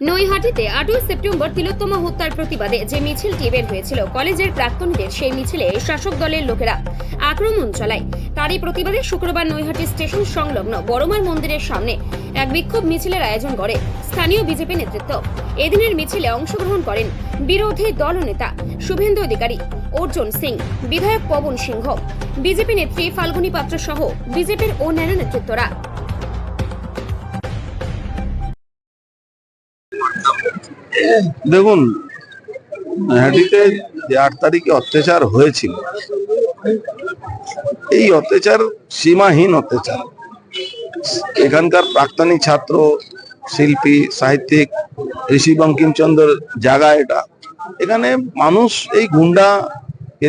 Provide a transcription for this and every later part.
নৈহাটিতে আটই সেপ্টেম্বর তিলোত্তমা হত্যার প্রতিবাদে যে মিছিলটি বের হয়েছিল, কলেজের প্রাক্তনীদের সেই মিছিলে শাসক দলের লোকেরা আক্রমণ চালায়। তারই প্রতিবাদে শুক্রবার নৈহাটি স্টেশন সংলগ্ন বড়মার মন্দিরের সামনে এক বিক্ষোভ মিছিলের আয়োজন করে স্থানীয় বিজেপি নেতৃত্ব। এদিনের মিছিলে অংশগ্রহণ করেন বিরোধী দলনেতা শুভেন্দু অধিকারী, অর্জুন সিং, বিধায়ক পবন সিংহ। বিজেপি নেত্রী ফাল্গুনী পাত্র সহ বিজেপির অন্যান্য নেতৃত্বরা দেখুন নৈহাটিতে যে আট তারিখে অত্যাচার হয়েছিল, এই অত্যাচার সীমাহীন অত্যাচার। এখানকার প্রাক্তনী ছাত্র, শিল্পী, সাহিত্যিক ঋষি বঙ্কিমচন্দ্র জায়গা এটা। এখানে মানুষ এই গুন্ডা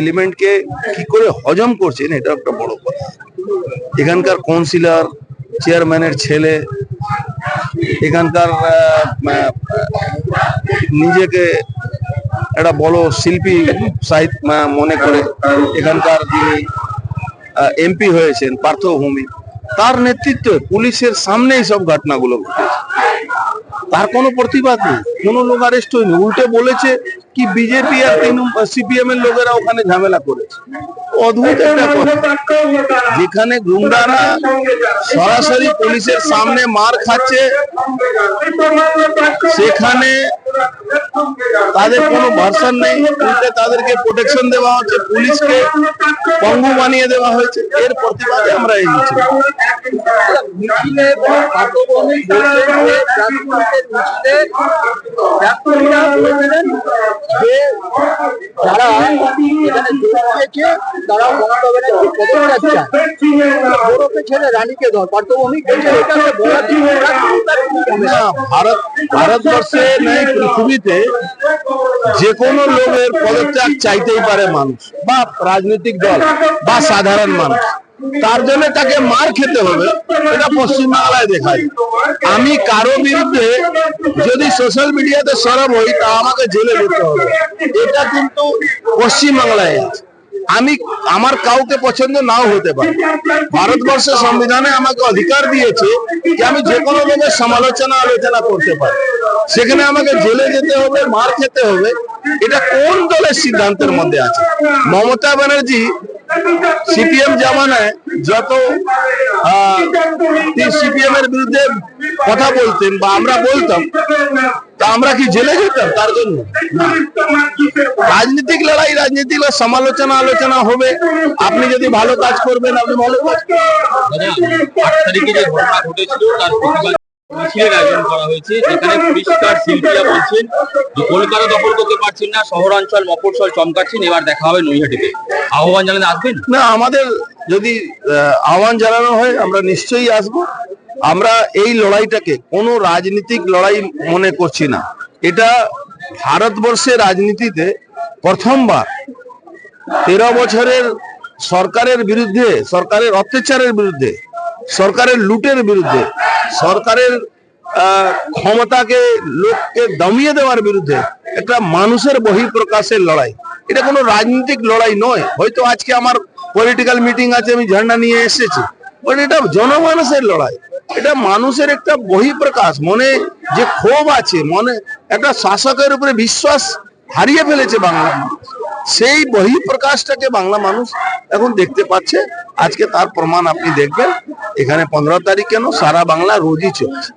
এলিমেন্টকে কি করে হজম করছেন এটা একটা বড় কথা। এখানকার কাউন্সিলর চেয়ারম্যানের ছেলে, এখানকার নিজেকে একটা বড় শিল্পী সাহিত্য মনে করে এখানকার যিনি এমপি হয়েছেন, পার্থভূমি, তার নেতৃত্বে পুলিশের সামনেই সব ঘটনাগুলো ঘটেছে। তার কোনো প্রতিবাদ নেই, কোনো লোক আরেস্ট হয়নি। উল্টে বলেছে কি বিজেপি আর সিপিএম এর লোকেরা ওখানে ঝামেলা করেছে। অদ্ভুত একটা যেখানে গুন্ডারা সরাসরি পুলিশের সামনে মার খাচ্ছে সেখানে তাদের কোনো ভার্সন নেই উল্টে তাদেরকে প্রোটেকশন দেওয়া হচ্ছে পুলিশকে পঙ্গু বানিয়ে দেওয়া হয়েছে। এর প্রতিবাদে আমরা যারা তারা মমতা ব্যানার্জি পদত্যাগ চায় রানীকে ধর পার্থভূমি ভারত ভারতবর্ষে নেই। পৃথিবীতে যে কোনো লোকের পদত্যাগ চাইতেই পারে মানুষ বা রাজনৈতিক দল বা সাধারণ মানুষ। তার জন্য তাকে মার খেতে হবে, এটা পশ্চিমবাংলায় দেখায়। আমি কারও বিরুদ্ধে যদি সোশ্যাল মিডিয়াতে সরব হই, তা আমাকে জেলে যেতে হবে। এটা কিন্তু পশ্চিমবাংলায় আছে। আমি, আমার কাউকে পছন্দ নাও হতে পারে। ভারতবর্ষের সংবিধানে আমাকে অধিকার দিয়েছে যে আমি যে কোনো লোকের সমালোচনা আলোচনা করতে পারি। সেখানে আমাকে জেলে যেতে হবে, মার খেতে হবে এটা কোন দলের সিদ্ধান্তের মধ্যে আছে মমতা ব্যানার্জি সিপিএম জামানায় যত সিপিএম এর বিরুদ্ধে কথা বলতেন বা আমরা বলতাম, তা আমরা কি জেলে যেতাম তার জন্য। রাজনীতিক লড়াই রাজনীতিক সমালোচনা, আলোচনা হবে আপনি যদি ভালো কাজ করবেন, আপনি ভালো কাজ করবেন। মিছিলের আয়োজন করা হয়েছে, যেখানে পরিষ্কার শিল্পীরা বলছেন, যে কলকাতা দখল করতে পারছেন না, শহরাঞ্চল চমকাচ্ছেন, এবার দেখা হবে নৈহাটিতে। আহ্বান আসবেন? না, আমাদের যদি আহ্বান জানানো হয়, আমরা নিশ্চয়ই আসব। আমরা এই লড়াইটাকে কোনো রাজনীতিক লড়াই মনে করছি না। এটা ভারতবর্ষের রাজনীতিতে প্রথমবার তেরো বছরের সরকারের বিরুদ্ধে, সরকারের অত্যাচারের বিরুদ্ধে, সরকারের লুটের বিরুদ্ধে সরকারের ক্ষমতাকে, লোককে দমিয়ে দেওয়ার বিরুদ্ধে একটা মানুষের বহিঃপ্রকাশের লড়াই। এটা কোনো রাজনৈতিক লড়াই নয়। হয়তো আজকে আমার পলিটিক্যাল মিটিং আছে, আমি ঝান্ডা নিয়ে এসেছি। এটা জনমানুষের লড়াই। এটা মানুষের একটা বহিঃপ্রকাশ। মনে যে ক্ষোভ আছে, মনে একটা শাসকের উপরে বিশ্বাস হারিয়ে ফেলেছে বাংলা মানুষ। সেই বহিঃপ্রকাশটাকে বাংলা মানুষ এখন দেখতে পাচ্ছে। আজকে তার প্রমাণ আপনি দেখবেন। এখানে পনেরো তারিখ কেন সারা বাংলা রোজই চলছে।